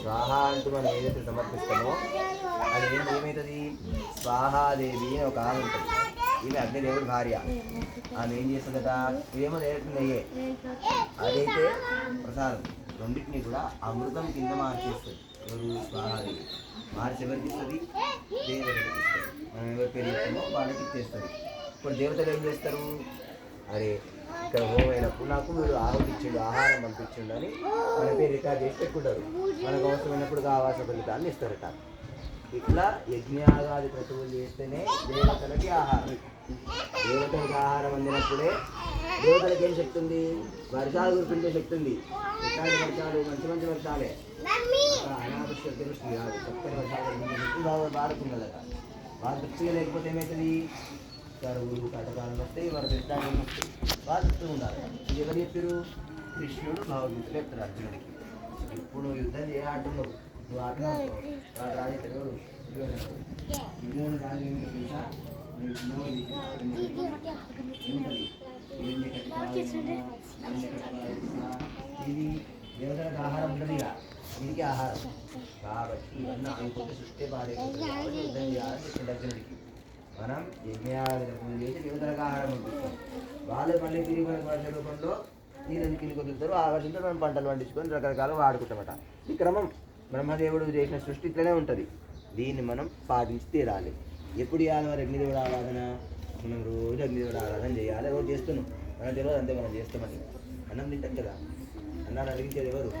స్వాహ అంటూ మనం ఏదైతే సమర్పిస్తామో అది ఏం ఏమవుతుంది స్వాహాదేవి అని ఒక ఆమె ఉంటుంది. ఈమె అగ్నిదేవుడి భార్య. ఆమె ఏం చేస్తుందట? ఇదేమో డైరెక్ట్ నెయ్యే అదైతే ప్రసాదం. రెండింటిని కూడా అమృతం కింద మార్చేస్తుంది. ఎవరు? స్వాహాదేవి. మార్చి ఎవరికి ఇస్తుంది? దేవతలకు ఇస్తుంది. మనం ఎవరి పేరు చెప్తామో వాళ్ళకి ఇచ్చేస్తుంది. ఇప్పుడు దేవతలు ఏం చేస్తారు? అరే ఇక్కడ హోమైనప్పుడు నాకు ఆహుతి ఇచ్చిండు ఆహారం పంపించిండు అని మన పేరు రికార్డ్ చేసి పెట్టుకుంటారు. మనకు అవసరమైనప్పుడు ఆవాస ఫలితాన్ని ఇస్తారట. ఇట్లా యజ్ఞాగాది క్రతువులు చేస్తేనే దేవతలకి ఆహారం. దేవతలకి ఆహారం అందినప్పుడే దేవతలకి ఏం శక్తి ఉంది వర్షాలు కురిపించే శక్తి ఉంది ఎట్లాంటి వర్షాలు మంచి మంచి వర్షాలే. అనావృష్టి అతివృష్టి కాదు. చక్కని వర్షాలు బాగా వాళ్ళ దృష్టిగా లేకపోతే ఏమవుతుంది కరువులు కటకాలు వస్తాయి వారు దృష్టాన్ని వస్తాయి వాళ్ళు చెప్తూ ఉండాలి ఇది ఎవరు చెప్పారు కృష్ణుడు భగవద్గీతలో చెప్తారు అర్జునుడికి ఇప్పుడు నువ్వు యుద్ధం చేయాలంటున్నావు నువ్వు ఆటలాడుతావు వాడు రాజే తెలియడు ఇండియన్ రాజు ఏమిటో తెలుసా నువ్వు చిన్నగా ఇది ఏముంటది? ఏంది కట్టాలి? ఏంది కట్టాలి? ఇది దేవతలకు ఆహారం ఉంటుంది ఇక దీనికి ఆహారం కాబట్టి ఇవన్నీ అనుకుంటే సృష్టి పాడైపోతుంది కాబట్టి యుద్ధం చేయాలని చెప్పింది అర్జునుడికి మనం యజ్ఞాలను చేసి దేవతలకు ఆహారం పంపిస్తాం వాళ్ళు మళ్ళీ తిరిగి మనకి రూపంలో నీళ్ళని కింద ఆ వర్షంతో మనం పంటలు పండించుకొని రకరకాల వాడుకుంటామట. ఈ క్రమం బ్రహ్మదేవుడు చేసిన సృష్టి ఇట్లనే ఉంటుంది. దీన్ని మనం పాటించి తీరాలి. ఎప్పుడు చేయాలి మరి అగ్నిదేవుడు ఆరాధన? మనం రోజు అగ్నిదేవుడు ఆరాధన చేయాలి. రోజు చేస్తున్నాం? మనకు తెలియదు అంతే మనం చేస్తామని అన్నం తింటాం కదా. అన్నాడు అడిగించేది ఎవరు?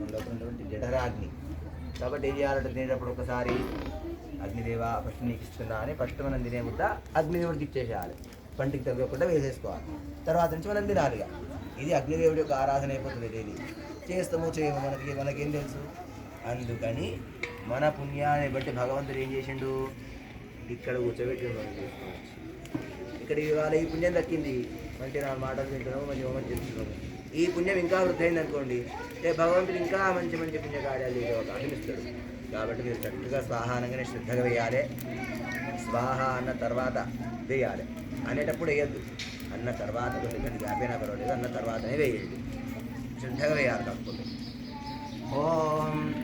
మన లోపల ఉన్నటువంటి జఠరాగ్ని. కాబట్టి ఏం చేయాలంటే తినేటప్పుడు ఒకసారి అగ్నిదేవ ఫస్ట్ నీకు ఇస్తున్నా అని ఫస్ట్ మనం తినే ముద్ద అగ్నిదేవుడికి ఇచ్చేసేయాలి. పంటికి తగ్గకుండా వేసేసుకోవాలి. తర్వాత నుంచి మనం తినాలి ఇక. ఇది అగ్నిదేవుడి యొక్క ఆరాధన అయిపోతుంది డైలీ. చేస్తామో చేయమో మనకి మనకేం తెలుసు? అందుకని మన పుణ్యాన్ని బట్టి భగవంతుడు ఏం చేసిండు? ఇక్కడ కూర్చోబెట్టి మనం చేసుకోవచ్చు. ఇక్కడ ఇవాళ ఈ పుణ్యం దక్కింది. మంచి నా మాటలు వింటున్నాము మంచి హోమం చేస్తున్నాము ఈ పుణ్యం ఇంకా వృద్ధి అనుకోండి ఏ భగవంతుడు ఇంకా మంచి మంచి పుణ్య కార్యాలు చేసే అవకాశం ఇస్తాడు కాబట్టి మీరు చక్కగా స్వాహానంగానే శ్రద్ధగా వేయాలి. స్వాహ అన్న తర్వాత వేయాలి. అనేటప్పుడు వేయద్దు. అన్న తర్వాత కొన్ని కొన్ని పర్వాలేదు అన్న తర్వాతనే వేయండి. శ్రద్ధగా వేయాలి కాకపోతే ఓం